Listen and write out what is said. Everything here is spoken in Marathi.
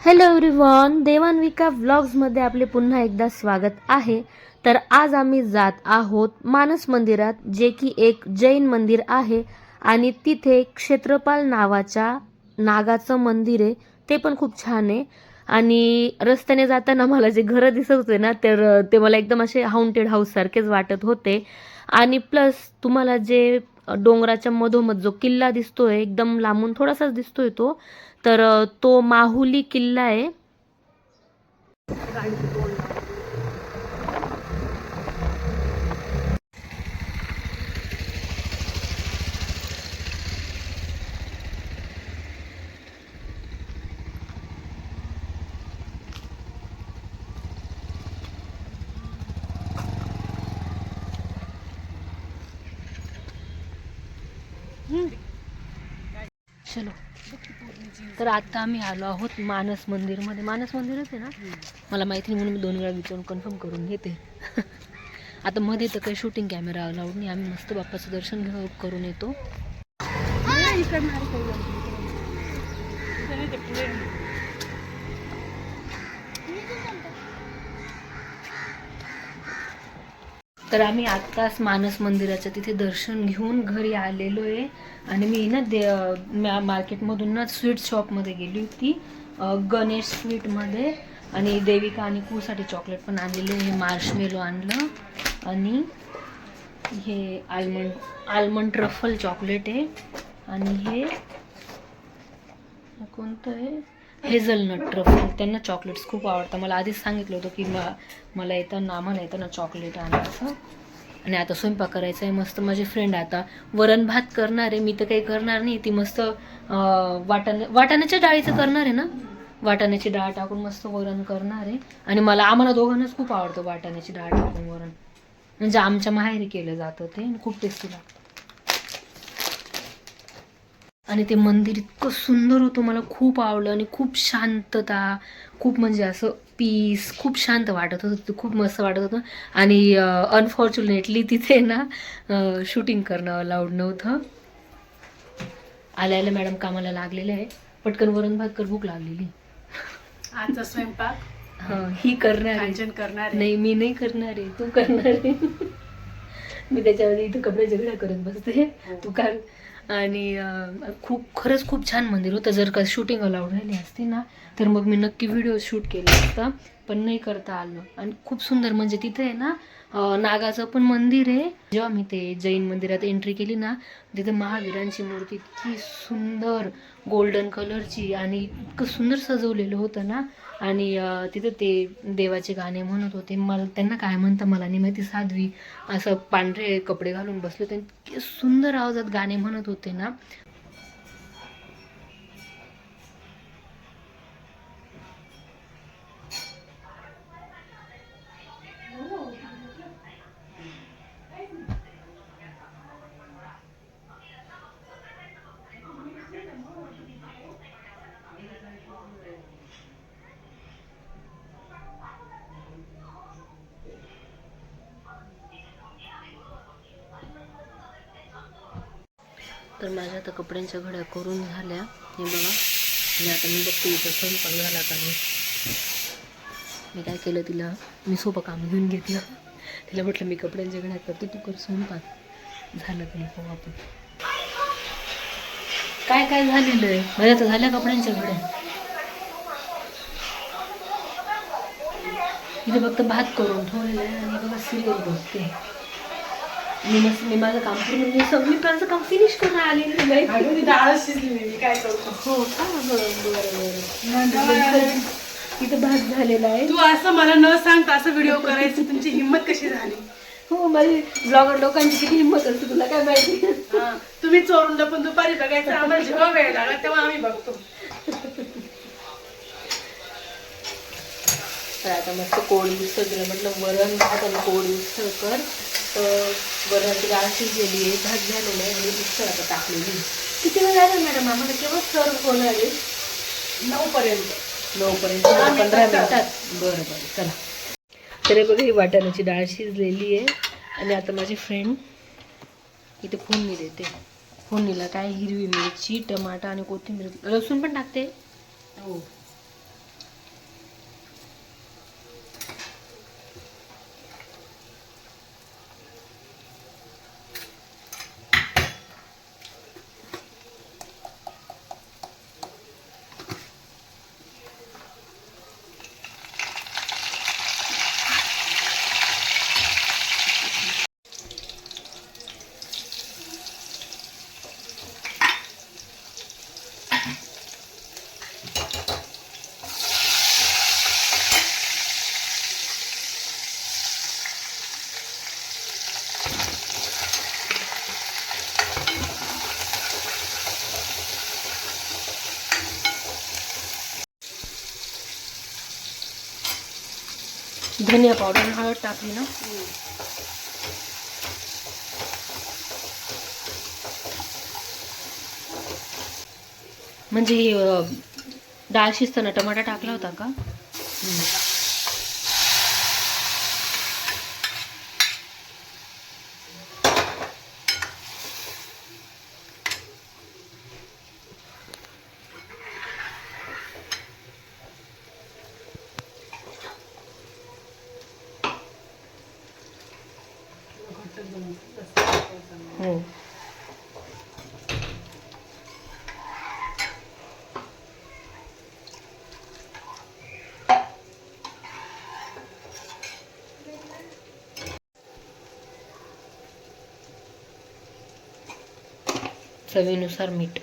हॅलो एव्हरीवन देवानविका व्लॉग्समध्ये आपले पुन्हा एकदा स्वागत आहे. तर आज आम्ही जात आहोत मानस मंदिरात जे की एक जैन मंदिर आहे. आणि तिथे क्षेत्रपाल नावाच्या नागाचं मंदिर आहे. ते पण खूप छान आहे. आणि रस्त्याने जाताना मला जे घरं दिसत होते ना तर ते मला एकदम असे हाऊंटेड हाऊस सारखेच वाटत होते. आणि प्लस तुम्हाला जे डोंगराच्या मधोमध जो किल्ला दिसतोय एकदम लांबून थोडासाच दिसतोय तो. तर तो माहुली किल्ला आहे. चलो. तर आता आम्ही आलो आहोत मानस मंदिरमध्ये. मानस मंदिरच आहे ना? मला माहिती नाही म्हणून मी दोन वेळा विचारून कन्फर्म करून घेते. आता मध्ये तर काही शूटिंग कॅमेरा अलाउड नाही. आम्ही मस्त बाप्पाचं दर्शन घेऊन करून येतो. तर आम्ही आत्ताच मानस मंदिराच्या तिथे दर्शन घेऊन घरी आलेलो आहे. आणि मी ना दे मार्केटमधून ना स्वीट शॉपमध्ये गेली होती गणेश स्वीटमध्ये. आणि देविका आणि कूसाठी चॉकलेट पण आणलेले हे मार्शमेलो आणलं. आणि हे आलमंड आलमंड ट्रफल चॉकलेट आहे. आणि हे कोणतं आहे? हेझलनट ट्रफल त्यांना चॉकलेट्स खूप आवडतं मला आधीच सांगितलं होतं की म मला येताना आम्हाला येताना चॉकलेट आणायचं. आणि आता स्वयंपाक करायचा आहे. मस्त माझी फ्रेंड आता. वरण भात करणार आहे. मी तर काही करणार नाही. ती मस्त अं, वाटाणे वाटाण्याच्या डाळीचं करणार आहे ना? वाटाण्याची डाळ टाकून मस्त वरण करणार आहे. आणि मला आम्हाला दोघांनाच खूप आवडतं वाटाण्याची डाळ टाकून वरण. म्हणजे आमच्या माहेरी केलं जातं ते. आणि खूप टेस्टी लागतं. आणि ते मंदिर इतकं सुंदर होतं मला खूप आवडलं आणि खूप शांतता खूप म्हणजे असं पीस खूप शांत वाटत होतं ते खूप मस्त वाटत होतं. आणि अनफॉर्च्युनेटली तिथे ना शूटिंग करणं अलाउड नव्हतं. आल्या आल्या मॅडम कामाला लागलेले आहे. पटकन वरण भात कर भूक लागलेली. आजचा स्वयंपाक? हं, ही करणार करणार. नाही मी नाही करणार आहे. तू करणार आहे. मी त्याच्यामध्ये इथं कपडे झगडा करत बसते. तू कर आणि खूप खरंच खूप छान मंदिर होतं. जर का शूटिंग अलाउड राहिली असती ना तर मग मी नक्की व्हिडिओ शूट केला असता. पण नाही करता आलं. आणि खूप सुंदर म्हणजे तिथे आहे ना नागाचं पण मंदिर आहे. जेव्हा मी ते जैन मंदिरात एंट्री केली ना तिथे महावीरांची मूर्ती इतकी सुंदर गोल्डन कलरची आणि इतकं सुंदर सजवलेलं होतं ना. आणि तिथं ते देवाचे गाणे म्हणत होते. मला त्यांना काय म्हणतं मला नाही माहिती साध्वी असं पांढरे कपडे घालून बसले होते. इतके सुंदर आवाजात गाणे म्हणत होते ना. तर माझ्या आता कपड्यांच्या घड्या करून झाल्या. हे बघा. आणि आता मी बघते इथं स्वयंपाक झाला का नाही. मी काय केलं तिला? मी सोपं काम घेऊन घेतलं. तिला म्हटलं मी कपड्यांच्या घड्या करते तू कर स्वयंपाक. झालं का नाही पाहू आपण. काय काय झालेलं आहे? माझ्या तर झाल्या कपड्यांच्या घड्या? इथे फक्त भात करून ठेवलेलं आहे आणि बघा सिरियल बघते. मी मस्त मी माझं काम पूर्ण मी सगळी माझं काम फिनिश करून आलेली नाही अगं ती डाळ शिजली नाही मी काय करतो हो का? बरं बरं बरं. इथं भात झालेला आहे. तू असं मला न सांगता असं व्हिडिओ करायची तुमची हिंमत कशी झाली? हो माझी ब्लॉगर लोकांची किती हिंमत असते तुला काय माहिती? हा, तुम्ही चोरून पण दुपारी बघायचं आम्हाला जेव्हा वेळ लागला तेव्हा आम्ही बघतो. तर आता मस्त कोळी उसळ दिलं म्हटलं वरण भात आणि कोळी उसळ कर. तर वरणाची डाळ शिजलेली आहे भात झालेला आहे आणि उसळ आता टाकलेली. किती वेळ लागेल मॅडम? आम्हाला केव्हा सर्व होणार आहे? नऊ पर्यंत नऊपर्यंत पंधरा मिनिटात बरं बरं चला. तरी बघा ही वाटाण्याची डाळ शिजलेली आहे. आणि आता माझी फ्रेंड इथे फोडणी देते. फोडणीला काय? हिरवी मिरची टमाटा आणि कोथिंबीर. लसूण पण टाकते? हो. धनिया पावडर आणि हळद टाकली ना? म्हणजे हे, डाळ शिजताना टमाटा टाकला होता का हम्म. हो चवीनुसार मीठ.